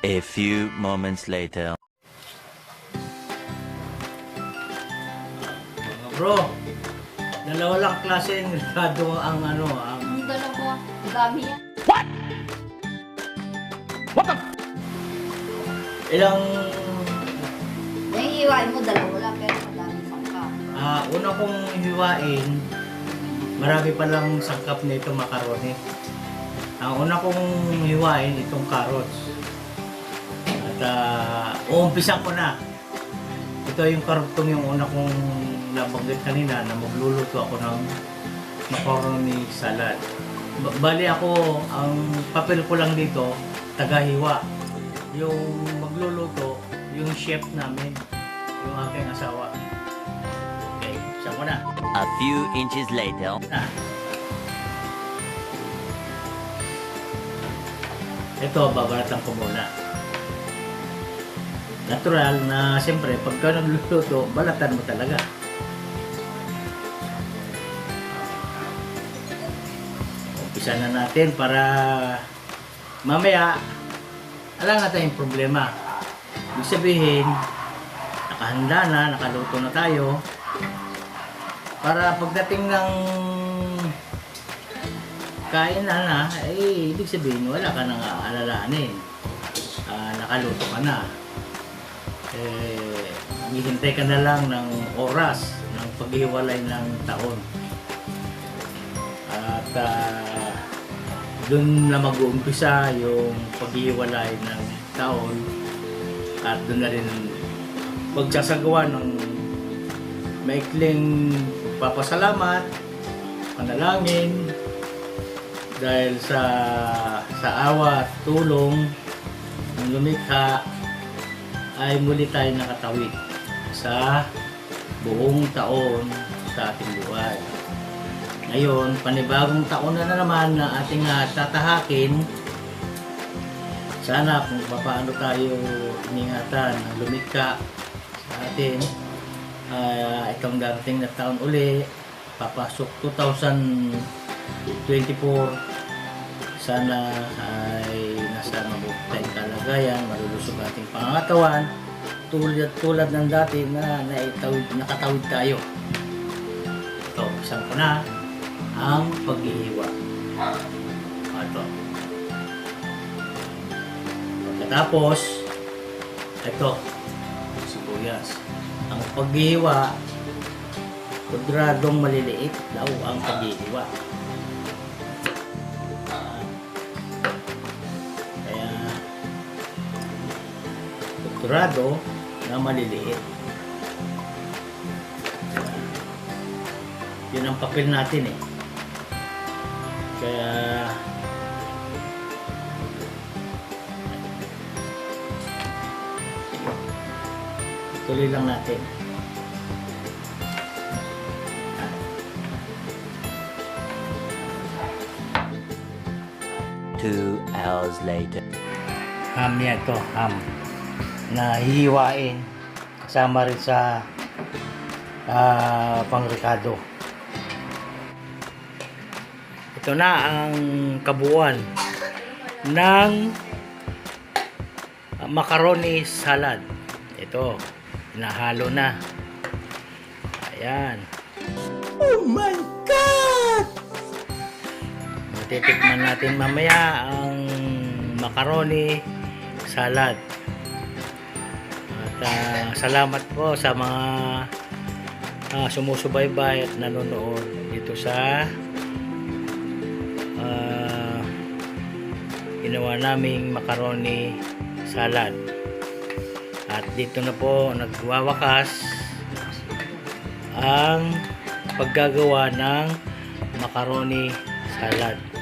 A few moments later. Bro, dalawa lang klase ng grado ang ano, ang Ang dalawa, dami yan. ilang Yung iiwain mo, dalawa lang, pero madami sangka. ah una kong hiwain, marami pa lang sangkap nito makaroni. Ang una kong hiwain itong carrots. At uh, uumpisan ko na. Ito yung karugtong yung una kong nabanggit kanina na magluluto ako ng macaroni salad. Ba- Bali ako, ang papel ko lang dito, tagahiwa. Yung magluluto, yung chef namin, yung aking asawa. Okay, siya ko na. A few inches later. Ah. Ito, babalatan ko muna. Natural na siyempre, pagka nagluluto, balatan mo talaga. Umpisa na natin para mamaya, alam natin yung problema. Ibig sabihin, nakahanda na, nakaluto na tayo, para pagdating ng kain na na, eh, ibig sabihin, wala ka nang aalalahanin. Ah, nakaluto ka na. Eh, hihintay ka na lang ng oras ng paghiwalay ng taon. At ah, doon na mag-uumpisa yung paghiwalay ng taon at doon na rin pagsasagawa ng maikling papasalamat, panalangin, dahil sa sa awa at tulong ng lumikha ay muli tayo nakatawid sa buong taon sa ating buhay. Ngayon, panibagong taon na, na naman na ating ah, tatahakin. Sana kung paano tayo iningatan ng lumikha sa atin Ah, itong darating na taon uli, papasok 2024. Sana ay nasa mabuti tayong kalagayan, malulusog ating pangangatawan, tulad tulad ng dati na naitawid, nakatawid tayo. Ito, isang ko na ang paghihiwa. Ito. Pagkatapos, ito, sibuyas. Ang paghihiwa, kudradong maliliit daw ang paghihiwa. Kudrado na maliliit. Yun ang papel natin eh. Kaya, tuloy lang natin. Two hours later. ham yan to, ham. Na hihiwain. Kasama rin sa ah, pangrekado. Ito na ang kabuuan ng macaroni salad. Ito, nahalo na. Ayan. Oh my God! Matitikman natin mamaya ang macaroni salad. Ah, salamat po sa mga ah, sumusubaybay at nanonood dito sa ah, ginawa naming macaroni salad. At dito na po nagwawakas ang paggagawa ng macaroni salad.